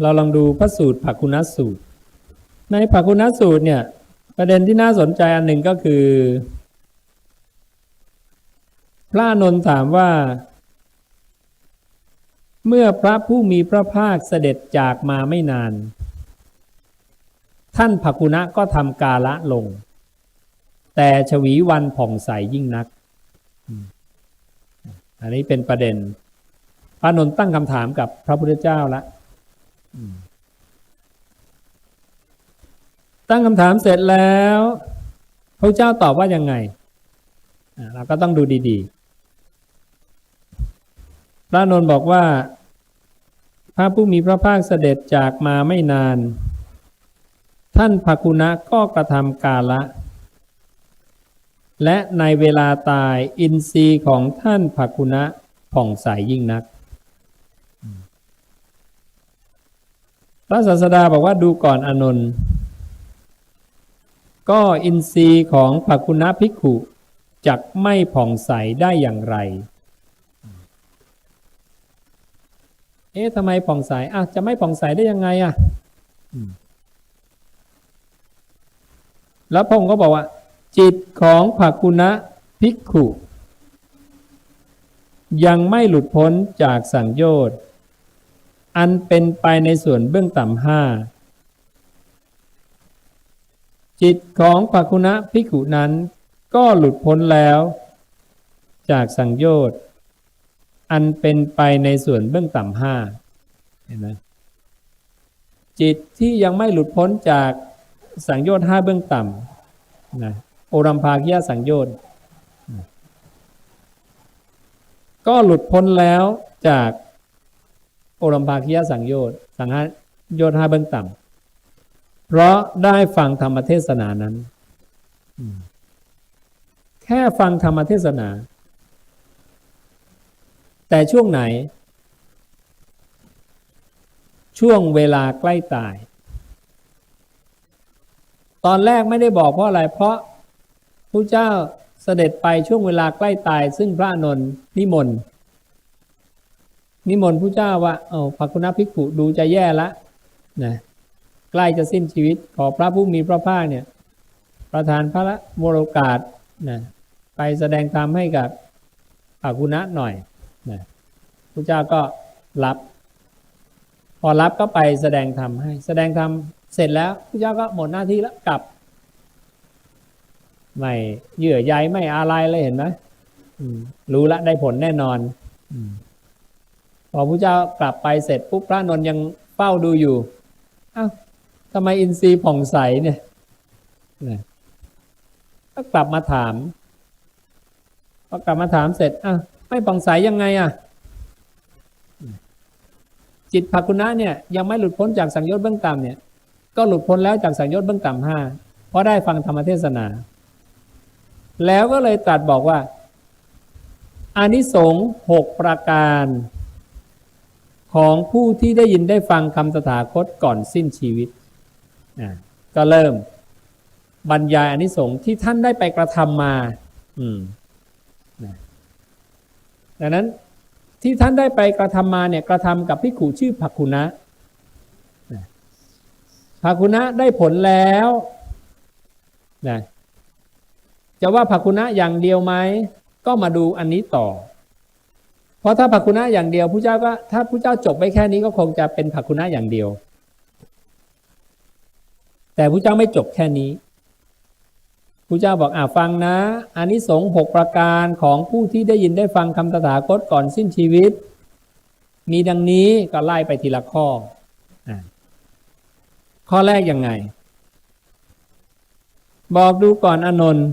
เราลองดูพระสูตรภคุณสูตร ในภคุณสูตรเนี่ย ประเด็นที่น่าสนใจอันหนึ่งก็คือ พระนนท์ถามว่า เมื่อพระผู้มีพระภาคเสด็จจากมาไม่นาน ท่านภคุณะก็ทำกาละลง แต่ชวีวันผ่องใสยิ่งนัก อันนี้เป็นประเด็นพระนนท์ตั้งคำถามกับพระพุทธเจ้าละ ตั้งคำถามเสร็จแล้วพระเจ้าตอบว่ายังไงเราก็ต้องดูดีๆ พระนนท์บอกว่า พระผู้มีพระภาคเสด็จจากมาไม่นาน ท่านภคุณะก็กระทำกาละ และในเวลาตายอินทรีย์ของท่านภคุณะผ่องใสยิ่งนัก พระศาสดาบอกว่าดูก่อนอนนท์ก็อินทรีย์ของภคุณะภิกขุจักไม่ผ่องใสได้อย่างไร เอ๊ะทำไมผ่องใสอะจะไม่ผ่องใสได้ยังไงอะแล้วพงค์ก็บอกว่า จิตของภคุณะภิกขุ ยังไม่หลุดพ้นจากสังโยชน์ อันเป็นไปในส่วนเบื้องต่ำห้าจิตของภคุณะภิกุนั้น ก็หลุดพ้นแล้ว จากสังโยชน์อันเป็นไปในส่วนเบื้องต่ำห้าเห็นไหมจิตที่ยังไม่หลุดพ้นจากสังโยชน์ห้าเบื้องต่ำนะโอรัมภาคิยสังโยชน์ก็หลุดพ้นแล้วจาก โอรัมภาคิยสังโยชน์สังหโยชน์ห้าเบื้องต่ำเพราะได้ฟังธรรมเทศนานั้น แค่ฟังธรรมเทศนา แต่ช่วงไหน ช่วงเวลาใกล้ตาย ตอนแรกไม่ได้บอกเพราะอะไร เพราะพระเจ้าเสด็จไปช่วงเวลาใกล้ตาย ซึ่งพระนนทนิมนต์ นิมนต์ผู้เจ้าว่าเอาภคุณภิกขุดูจะแย่ละนะใกล้จะสิ้นชีวิตขอพระผู้มีพระภาคเนี่ย ประทานพระวโรกาสนะไปแสดงธรรมให้กับภคุณะหน่อยนะผู้เจ้าก็รับ พอรับก็ไปแสดงธรรมให้ แสดงธรรมเสร็จแล้วผู้เจ้าก็หมดหน้าที่แล้วกลับไม่เยื่อใยไม่อะไรเลยเห็นไหมรู้ละได้ผลแน่นอนอม พอพระเจ้ากลับไปเสร็จปุ๊บพระนนยังเฝ้าดูอยู่อ้าวทำไมอินทรีย์ผ่องใสเนี่ยนะก็กลับมาถามพอกลับมาถามเสร็จอ้าวไม่ผ่องใสยังไงอะจิตภคุณะเนี่ยยังไม่หลุดพ้นจากสังโยชน์เบื้องต่ำเนี่ย ก็หลุดพ้นแล้วจากสังโยชน์เบื้องต่ำห้าเพราะได้ฟังธรรมเทศนา แล้วก็เลยตรัสบอกว่าอานิสงส์หกประการ ของผู้ที่ได้ยินได้ฟังคำตถาคตก่อนสิ้นชีวิตนะก็เริ่มบรรยายอนิสงส์ที่ท่านได้ไปกระทำมา อืมนะดังนั้นที่ท่านได้ไปกระทำมาเนี่ยกระทำกับพิขูชื่อภักคุณะนะภักคุณะได้ผลแล้วนะจะว่าภักคุณะอย่างเดียวไหมก็มาดูอันนี้ต่อ ราะถ้าภักคุณะอย่างเดียวผู้เจ้าก็ถ้าผู้เจ้าจบไปแค่นี้ก็คงจะเป็นภักคุณะอย่างเดียว แต่ผู้เจ้าไม่จบแค่นี้ผู้เจ้าบอกอ่าฟังนะอานิสงส์หกประการของผู้ที่ได้ยินได้ฟังคำตถาคตก่อนสิ้นชีวิต มีดังนี้ก็ไล่ไปทีละข้ออข้อแรกยังไง บอกดูก่อนอนนท์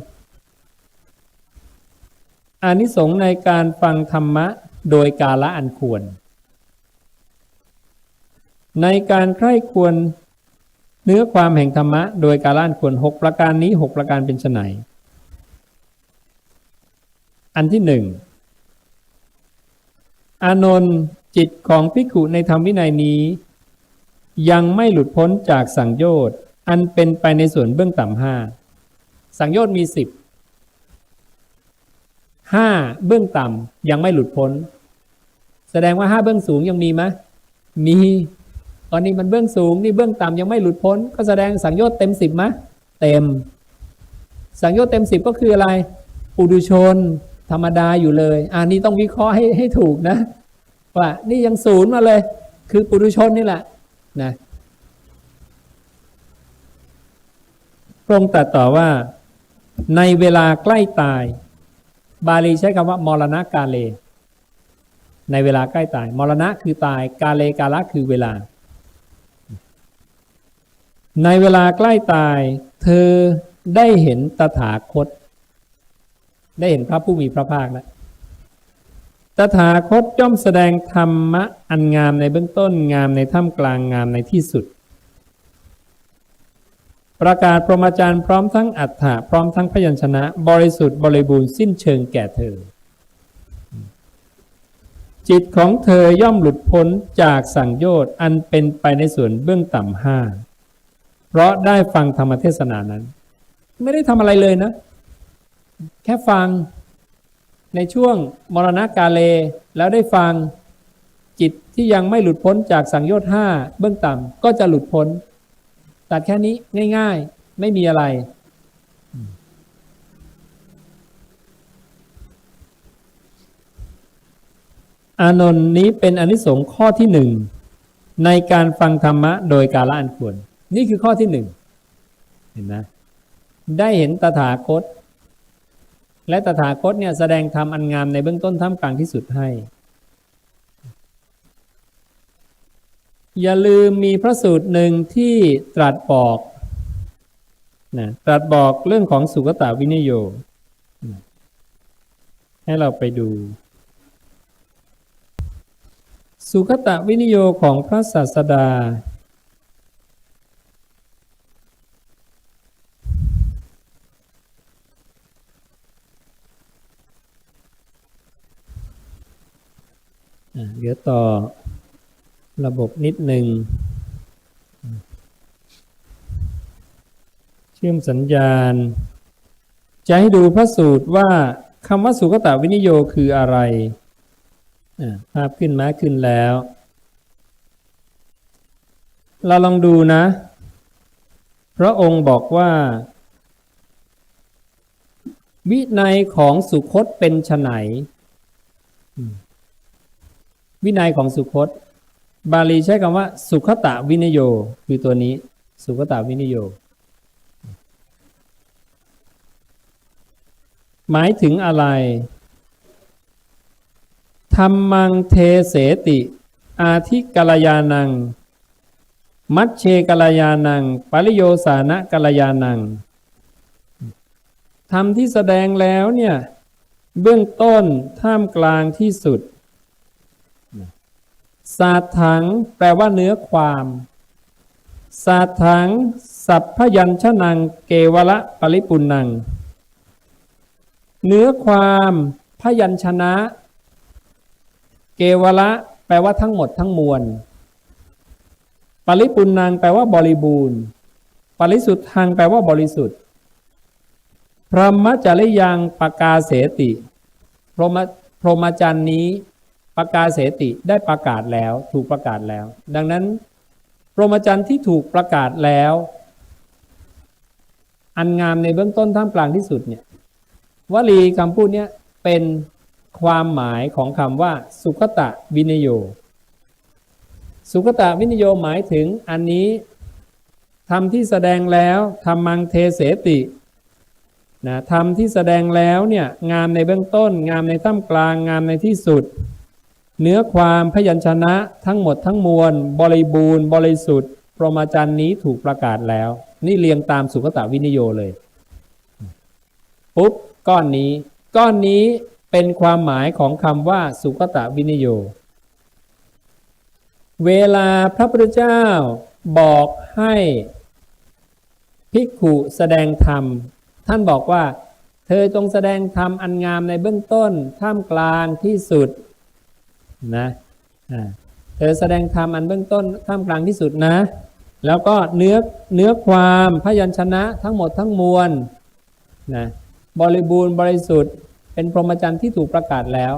อานิสงส์ในการฟังธรรมะ โดยกาละอันควร ในการใคร่ควรเนื้อความแห่งธรรมะ โดยการละอันควรหกประการนี้หกประการเป็นไนอันที่หนึ่งอานนท์จิตของภิกขุในธรรมวินัยนี้ ยังไม่หลุดพ้นจากสังโยชน์อันเป็นไปในส่วนเบื้องต่ำห้าสังโยชน์มีสิบห้าเบื้องต่ำยังไม่หลุดพ้น แสดงว่าห้าเบื้องสูงยังมีไหมมี ตอนนี้มันเบื้องสูงนี่เบื้องต่ำยังไม่หลุดพ้น ก็แสดงสังโยชน์เต็มสิบไหมเต็ม สังโยชน์เต็มสิบก็คืออะไร ปุถุชน ธรรมดาอยู่เลยอันนี้ต้องวิเคราะห์ให้ให้ถูกนะ ว่านี่ยังศูนย์มาเลย คือปุถุชนนี่แหละนะพระองค์ตรัสต่อว่าในเวลาใกล้ตาย บาลีใช้คำว่ามรณะกาเล ในเวลาใกล้ตาย มรณะคือตาย กาเลกาละคือเวลา ในเวลาใกล้ตาย เธอได้เห็นตถาคต ได้เห็นพระผู้มีพระภาคแล้วตถาคตย่อมแสดงธรรมะอันงามในเบื้องต้นงามในท่ามกลางงามในที่สุด ประกาศพรหมจารย์พร้อมทั้งอัฏฐะพร้อมทั้งพยัญชนะ บริสุทธิ์บริบูรณ์สิ้นเชิงแก่เธอ จิตของเธอย่อมหลุดพ้นจากสังโยชน์อันเป็นไปในส่วนเบื้องต่ำห้าเพราะได้ฟังธรรมเทศนานั้น ไม่ได้ทำอะไรเลยนะ แค่ฟังในช่วงมรณะกาเลแล้วได้ฟังจิตที่ยังไม่หลุดพ้นจากสังโยชน์ห้าเบื้องต่ำก็จะหลุดพ้นตัดแค่นี้ง่าย ๆ ไม่มีอะไร อานนท์นี้เป็นอนิสงส์ข้อที่หนึ่งในการฟังธรรมะโดยกาละอันควร นี่คือข้อที่หนึ่งเห็นนะได้เห็นตถาคต และตถาคตเนี่ยแสดงธรรมอันงามในเบื้องต้นท่ามกลางที่สุดให้ อย่าลืมมีพระสูตรหนึ่งที่ตรัสบอกนะตรัสบอกเรื่องของสุกตาวินโย ให้เราไปดู สุขตะวินิโยของพระศาสดา เดี๋ยวต่อระบบนิดหนึ่ง เชื่อมสัญญาณ จะให้ดูพระสูตรว่าคำว่าสุขตะวินิโยคืออะไร ภาพขึ้นมาขึ้นแล้ว เราลองดูนะ พระองค์บอกว่า วินัยของสุคตเป็นไฉนวินัยของสุคต บาลีใช้คำว่า สุขตะวินโย คือตัวนี้ สุขตะวินโย หมายถึงอะไร ธรรมังเทเสติ อาทิกัลยานัง มัชเชกัลยานัง ปริโยสานะกัลยานัง ธรรมที่แสดงแล้วเนี่ย เบื้องต้นท่ามกลางที่สุดสาถังแปลว่าเนื้อความสาถัง สัพพยัญชนังเกวละปริปุนัง เนื้อความพยัญชนะ วละ แปลว่าทั้งหมดทั้งมวล ปริปุณนังแปลว่าบริบูรณ์ ปริสุทธังแปลว่าบริสุทธิ์ พรหมจริยังปกาเสติ พรหมพรหมจรรย์นี้ประกาเสติได้ประกาศแล้วถูกประกาศแล้ว ดังนั้นพรหมจรรย์ที่ถูกประกาศแล้ว อันงามในเบื้องต้นท่ามกลางที่สุดเนี่ยวลีคำพูดเนี้ยเป็น ความหมายของคำว่า สุขตะวินโย สุขตะวินโยหมายถึงอันนี้ทำที่แสดงแล้วทำมังเทเสตินะทำที่แสดงแล้วเนี่ยงามในเบื้องต้น งามในท่ามกลางงามในที่สุด เนื้อความพยัญชนะทั้งหมดทั้งมวล บริบูรณ์ บริสุทธิ์พรหมจรรย์นี้ถูกประกาศแล้ว นี่เรียงตามสุขตะวินโยเลย ปุ๊บ ก้อนนี้ ก้อนนี้ เป็นความหมายของคำว่าสุขตะวินิโย เวลาพระพุทธเจ้าบอกให้ภิกขุแสดงธรรม ท่านบอกว่า เธอจงแสดงธรรมอันงามในเบื้องต้น ท่ามกลางที่สุดนะเธอแสดงธรรมอันเบื้องต้น ท่ามกลางที่สุดนะ แล้วก็เนื้อเนื้อความพยัญชนะทั้งหมดทั้งมวลนะบริบูรณ์บริสุทธิ์ เป็นพรหมจรรย์ที่ถูกประกาศแล้ว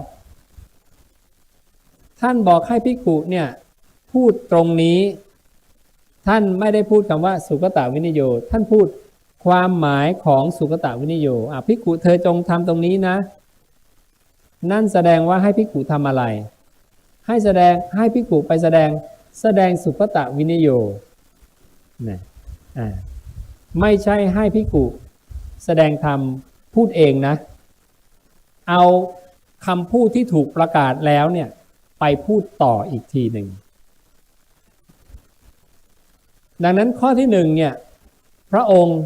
ท่านบอกให้ภิกุเนี่ยพูดตรงนี้ ท่านไม่ได้พูดคำว่าสุกตะวินิโย ท่านพูดความหมายของสุกตะวินิโยอะพิกุเธอจงทำตรงนี้นะ นั่นแสดงว่าให้พิกุทำอะไร ให้แสดงให้พิกุไปแสดงแสดงสุกตะวินิโยนะอ่าไม่ใช่ให้พิกุแสดงธรรมพูดเองนะ เอาคำพูดที่ถูกประกาศแล้วเนี่ยไปพูดต่ออีกทีหนึ่ง ดังนั้นข้อที่หนึ่งเนี่ยพระองค์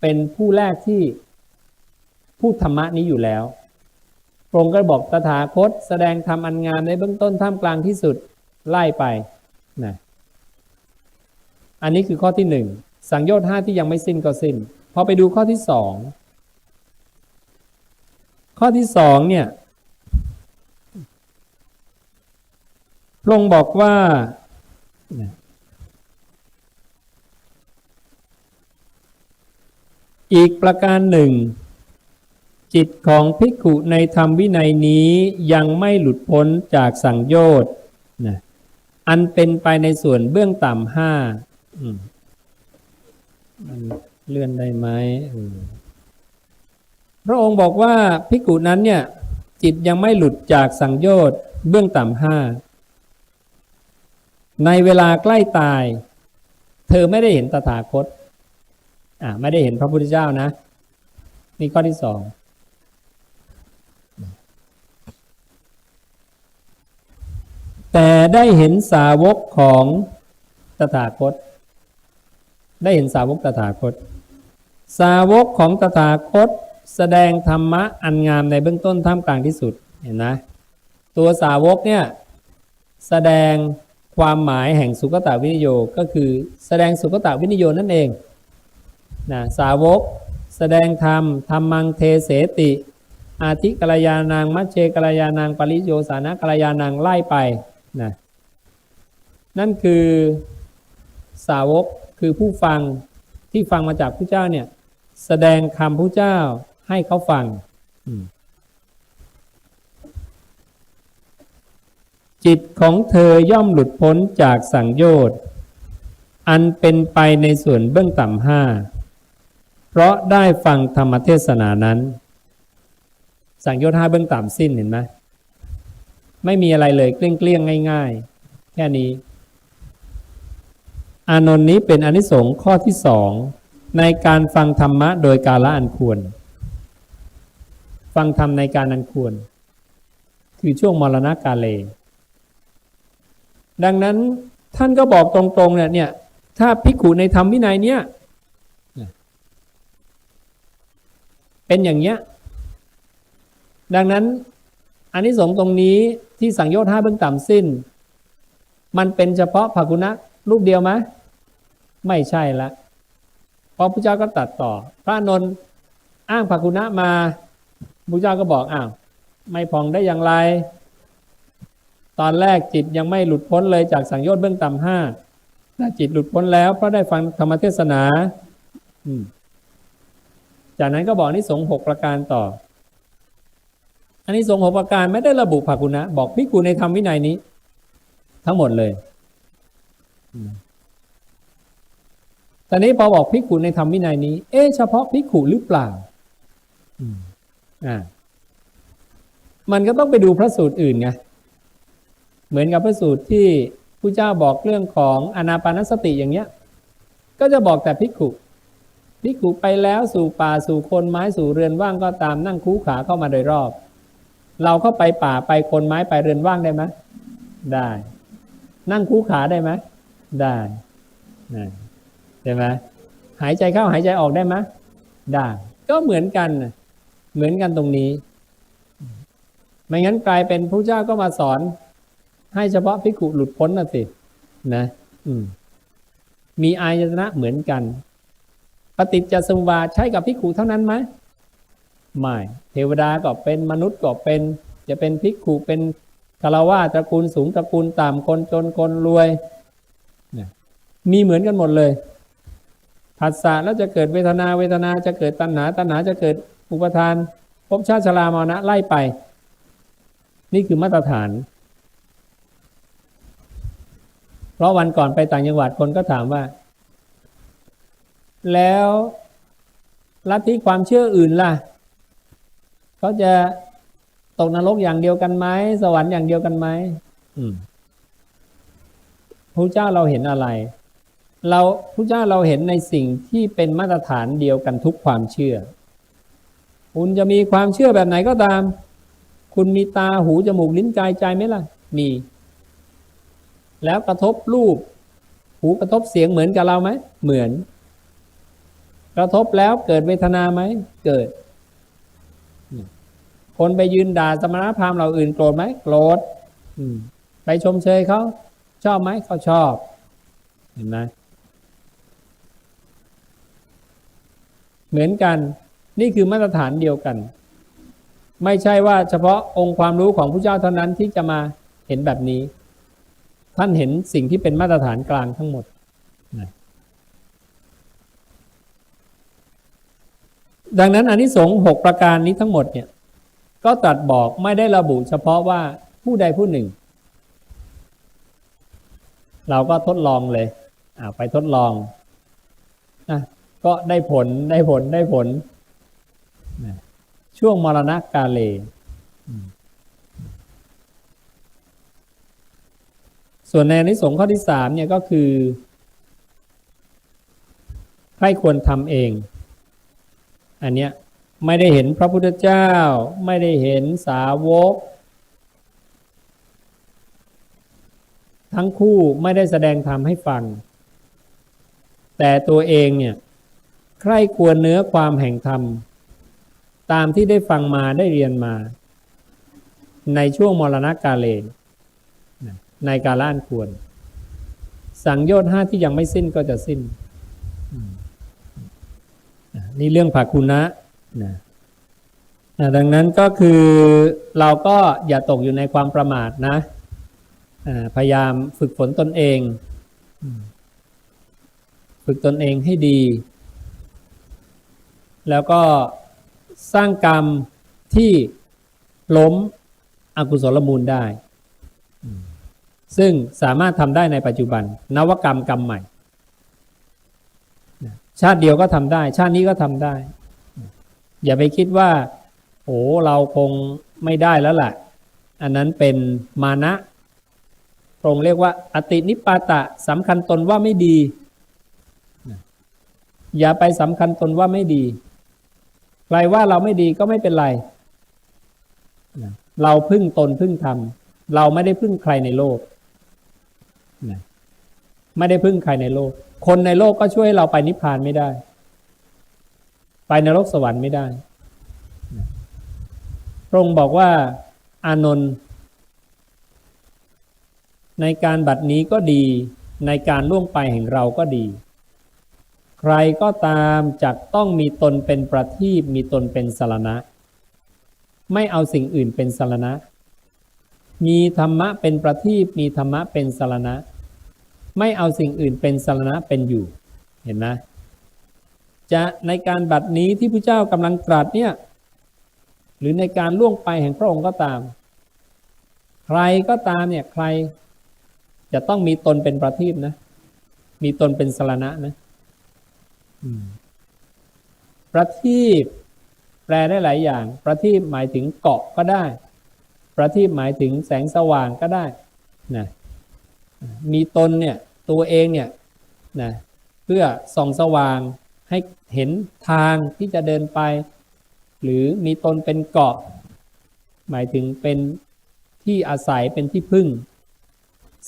เป็นผู้แรกที่พูดธรรมะนี้อยู่แล้วพระองค์ก็บอกตถาคตแสดงธรรมอันงามในเบื้องต้นท่ามกลางที่สุดไล่ไปนะอันนี้คือข้อที่หนึ่งสังโยชน์ห้าที่ยังไม่สิ้นก็สิ้น พอไปดูข้อที่สอง ข้อที่สองเนี่ยพระองค์บอกว่าอีกประการหนึ่ง จิตของภิกขุในธรรมวินัยนี้ยังไม่หลุดพ้นจากสังโยชน์นะอันเป็นไปในส่วนเบื้องต่ำห้ามันเลื่อนได้ไหม พระองค์บอกว่าภิกุนั้นเนี่ยจิตยังไม่หลุดจากสังโยชน์เบื้องต่ำห้า ในเวลาใกล้ตาย เธอไม่ได้เห็นตถาคต อ่าไม่ได้เห็นพระพุทธเจ้านะ นี่ข้อที่สอง แต่ได้เห็นสาวกของตถาคต ได้เห็นสาวกตถาคต สาวกของตถาคต แสดงธรรมะอันงามในเบื้องต้นท่ามกลางที่สุดเห็นนะตัวสาวกเนี่ยแสดงความหมายแห่งสุกตวินิโยก็คือแสดงสุกตวินิโยนั่นเองนะสาวกแสดงธรรมธรรมังเทเสติ อาทิกัลยาณังมัชเชกัลยาณังปริโยสานะกัลยาณังไล่ไปนะนั่นคือสาวกคือผู้ฟังที่ฟังมาจากผู้เจ้าเนี่ยแสดงคำผู้เจ้า ให้เขาฟังจิตของเธอย่อมหลุดพ้นจากสังโยชน์ อันเป็นไปในส่วนเบื้องต่ำห้า เพราะได้ฟังธรรมเทศนานั้น สังโยชน์ห้าเบื้องต่ำสิ้นเห็นไหมไม่มีอะไรเลยเกลี้ยงเกลี้ยงง่าย ๆ แค่นี้ อานนท์นี้เป็นอนิสงส์ข้อที่สองในการฟังธรรมะโดยกาละอันควร ฟังธรรมในการอันควร คือช่วงมรณะกาเล ดังนั้นท่านก็บอกตรงๆเนี่ยเนี่ยถ้าภิกขุในธรรมวินัยเนี่ยเป็นอย่างเนี้ยดังนั้นอันนี้สงส์ตรงนี้ที่สังโยชน์ห้าเบื้องต่ำสิ้น มันเป็นเฉพาะภากุณะรูปเดียวไหมไม่ใช่ละเพราะพระเจ้าก็ตัดต่อ พระนนท์อ้างภากุณะมา พระเจ้าก็บอกอ้าวไม่พองได้อย่างไร ตอนแรกจิตยังไม่หลุดพ้นเลยจากสังโยชน์เบื้องต่ำห้าถ้าจิตหลุดพ้นแล้วเพราะได้ฟังธรรมเทศนาจากนั้นก็บอกนิสงหกประการต่อ อันนี้สงหกประการไม่ได้ระบุภากุณะ บอกพิกูในธรรมวินัยนี้ ทั้งหมดเลยตอนนี้พอบอกพิกขุในธรรมวินัยนี้ เอ๊ะเฉพาะพิกุหรือเปล่าอ่ามันก็ต้องไปดูพระสูตรอื่นไงเหมือนกับพระสูตรที่ผู้เจ้าบอกเรื่องของอนาปานสติอย่างเงี้ย ก็จะบอกแต่พิกขุพิกขุไปแล้วสู่ป่าสู่คนไม้สู่เรือนว่างก็ตามนั่งคูขาเข้ามาโดยรอบ เราเข้าไปป่าไปคนไม้ไปเรือนว่างได้ไหมได้ นั่งคูขาได้ไหมได้ใช่ไหมหายใจเข้าหายใจออกได้ไหมได้ ก็เหมือนกัน เหมือนกันตรงนี้ ไม่งั้นกลายเป็นพระเจ้าก็มาสอน ให้เฉพาะพิกุหลุดพ้นน่ะสินะอืมมีอายตนะเหมือนกัน ปฏิจจสมุปบาทใช้กับพิกุเท่านั้นไหมไม่เทวดาก็เป็นมนุษย์ก็เป็น จะเป็นพิกุเป็นคารวะตระกูลสูงตระกูลต่ำคนจนคนรวยมีเหมือนกันหมดเลยผัสสะแล้วจะเกิดเวทนาเวทนาจะเกิดตัณหาตัณหาจะเกิด อุปทานภพชาติชรามรณะไล่ไป นี่คือมาตรฐาน เพราะวันก่อนไปต่างจังหวัดคนก็ถามว่า แล้วลัทธิความเชื่ออื่นล่ะ เขาจะตกนรกอย่างเดียวกันไหมสวรรค์อย่างเดียวกันไหมอืมพระเจ้าเราเห็นอะไร เราพระเจ้าเราเห็นในสิ่งที่เป็นมาตรฐานเดียวกันทุกความเชื่อ คุณจะมีความเชื่อแบบไหนก็ตาม คุณมีตาหูจมูกลิ้นกายใจไหมล่ะ มี แล้วกระทบรูป หูกระทบเสียงเหมือนกับเราไหม เหมือน กระทบแล้วเกิดเวทนาไหม เกิด คนไปยืนด่าสมณพราหมณ์เราอื่นโกรธไหมโกรธไปชมเชยเขาชอบไหมเขาชอบ เห็นไหมเหมือนกัน นี่คือมาตรฐานเดียวกัน ไม่ใช่ว่าเฉพาะองค์ความรู้ของผู้เจ้าเท่านั้นที่จะมาเห็นแบบนี้ ท่านเห็นสิ่งที่เป็นมาตรฐานกลางทั้งหมดนะดังนั้นอนนิสงส์หกประการนี้ทั้งหมดเนี่ยก็ตรัสบอกไม่ได้ระบุเฉพาะว่าผู้ใดผู้หนึ่ง เราก็ทดลองเลยอ่าไปทดลองอะก็ได้ผลได้ผลได้ผล ช่วงมรณะกาเลส่วนในอนิสงส์ข้อที่สามเนี่ยก็คือใครควรทำเอง อันเนี้ยไม่ได้เห็นพระพุทธเจ้า ไม่ได้เห็นสาวก ทั้งคู่ไม่ได้แสดงธรรมให้ฟัง แต่ตัวเองเนี่ยใครควรเนื้อความแห่งธรรม ตามที่ได้ฟังมาได้เรียนมา ในช่วงมรณะกาเลนในกาลอันควร สังโยชน์ห้าที่ยังไม่สิ้นก็จะสิ้น นี่เรื่องภาคุนะนะดังนั้นก็คือเราก็อย่าตกอยู่ในความประมาทนะ พยายามฝึกฝนตนเอง ฝึกตนเองให้ดี แล้วก็ สร้างกรรมที่ล้มอกุศลมูลได้ ซึ่งสามารถทำได้ในปัจจุบัน นวกรรมกรรมใหม่ ชาติเดียวก็ทำได้ ชาตินี้ก็ทำได้ อย่าไปคิดว่าโอ้เราคงไม่ได้แล้วล่ะ อันนั้นเป็นมานะพรงเรียกว่า อตินิปปาตะสำคัญตนว่าไม่ดี อย่าไปสำคัญตนว่าไม่ดี ใครว่าเราไม่ดีก็ไม่เป็นไร เราพึ่งตนพึ่งธรรม เราไม่ได้พึ่งใครในโลก ไม่ได้พึ่งใครในโลก คนในโลกก็ช่วยเราไปนิพพานไม่ได้ ไปนรกสวรรค์ไม่ได้ พระองค์บอกว่าอานนท์ในการบัดนี้ก็ดี ในการล่วงไปแห่งเราก็ดี ใครก็ตามจักต้องมีตนเป็นประทีปมีตนเป็นสารณะ ไม่เอาสิ่งอื่นเป็นสารณะ มีธรรมะเป็นประทีปมีธรรมะเป็นสารณะ ไม่เอาสิ่งอื่นเป็นสารณะเป็นอยู่ เห็นไหมจะในการบัดนี้ที่พระเจ้ากำลังตรัสเนี่ยหรือในการล่วงไปแห่งพระองค์ก็ตาม ใครก็ตามเนี่ยใครจะต้องมีตนเป็นประทีปนะ มีตนเป็นสารณะนะ ประทีปแปลได้หลายอย่าง ประทีปหมายถึงเกาะก็ได้ ประทีปหมายถึงแสงสว่างก็ได้นะมีตนเนี่ยตัวเองเนี่ยนะเพื่อส่องสว่างให้เห็นทางที่จะเดินไป หรือมีตนเป็นเกาะ หมายถึงเป็นที่อาศัยเป็นที่พึ่ง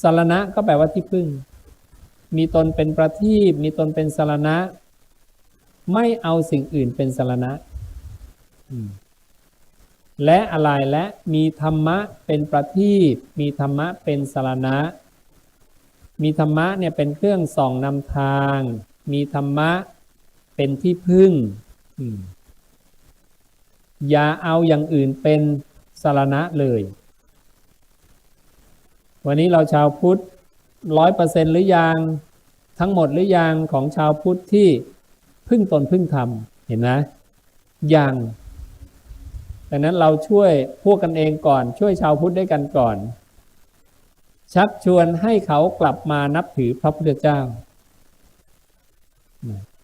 สารณะก็แปลว่าที่พึ่ง มีตนเป็นประทีปมีตนเป็นสารณะ ไม่เอาสิ่งอื่นเป็นสารณะ และอะไรและมีธรรมะเป็นประทีปมีธรรมะเป็นสารณะ มีธรรมะเนี่ยเป็นเครื่องส่องนำทาง มีธรรมะเป็นที่พึ่ง อย่าเอาอย่างอื่นเป็นสารณะเลย วันนี้เราชาวพุทธร้อยเปอร์เซ็นหรือยัง ทั้งหมดหรือยังของชาวพุทธที่ พึ่งตนพึ่งธรรมเห็นไหมยังดังนั้นเราช่วยพวกกันเองก่อน ช่วยชาวพุทธด้วยกันก่อน ชักชวนให้เขากลับมานับถือพระพุทธเจ้า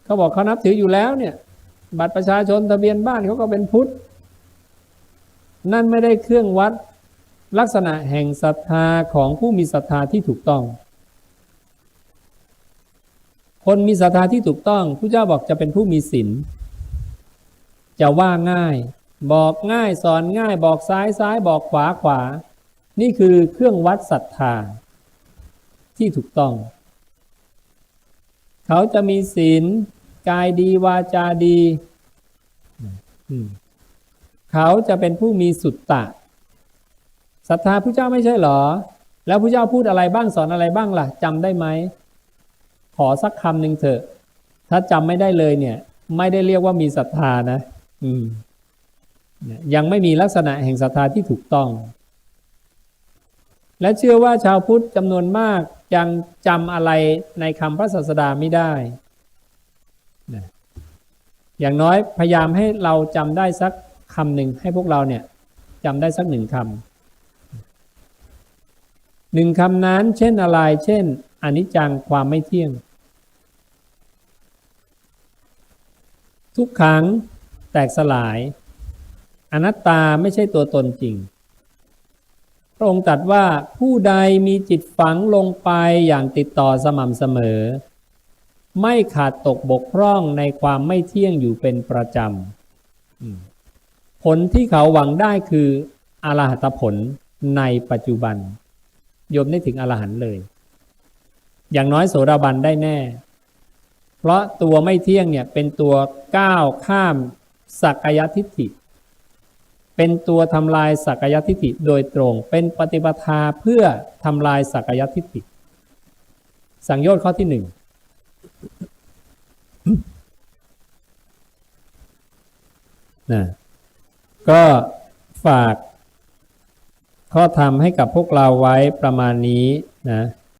เขาบอกเขานับถืออยู่แล้วเนี่ย บัตรประชาชนทะเบียนบ้านเขาก็เป็นพุทธ นั่นไม่ได้เครื่องวัดลักษณะแห่งศรัทธาของผู้มีศรัทธาที่ถูกต้อง คนมีศรัทธาที่ถูกต้องผู้เจ้าบอกจะเป็นผู้มีศีลจะว่าง่าย บอกง่ายสอนง่าย บอกซ้ายซ้ายบอกขวาขวา นี่คือเครื่องวัดศรัทธา ที่ถูกต้อง เขาจะมีศีลกายดีวาจาดี เขาจะเป็นผู้มีสุตตะศรัทธาพระเจ้าไม่ใช่หรอ แล้วพระเจ้าพูดอะไรบ้างสอนอะไรบ้างล่ะจำได้ไหม อสักคำหนึ่งเถอะ ถ้าจำไม่ได้เลยเนี่ย ไม่ได้เรียกว่ามีศรัทธานะ อืมเนี่ยยังไม่มีลักษณะแห่งศรัทธาที่ถูกต้อง และเชื่อว่าชาวพุทธจำนวนมากยังจำอะไรในคำพระศาสดาไม่ได้นะอย่างน้อยพยายามให้เราจำได้สักคำหนึ่งให้พวกเราเนี่ยจำได้สักหนึ่งคำหนึ่งคำนั้น เช่นอะไร เช่นอนิจจังความไม่เที่ยง ทุกขังแตกสลาย อนัตตาไม่ใช่ตัวตนจริง พระองค์ตรัสว่าผู้ใดมีจิตฝังลงไปอย่างติดต่อสม่ำเสมอ ไม่ขาดตกบกพร่องในความไม่เที่ยงอยู่เป็นประจำผลที่เขาหวังได้คืออรหัตผลในปัจจุบัน โยมได้ถึงอรหันต์เลย อย่างน้อยโสดาบันได้แน่ เพราะตัวไม่เที่ยงเนี่ยเป็นตัวก้าวข้ามสักยทิฏฐิ เป็นตัวทำลายสักยทิฏฐิโดยตรง เป็นปฏิปทาเพื่อทำลายสักยทิฏฐิ สังโยชน์ข้อที่หนึ่งนะก็ฝากข้อธรรมให้กับพวกเราไว้ประมาณนี้นะ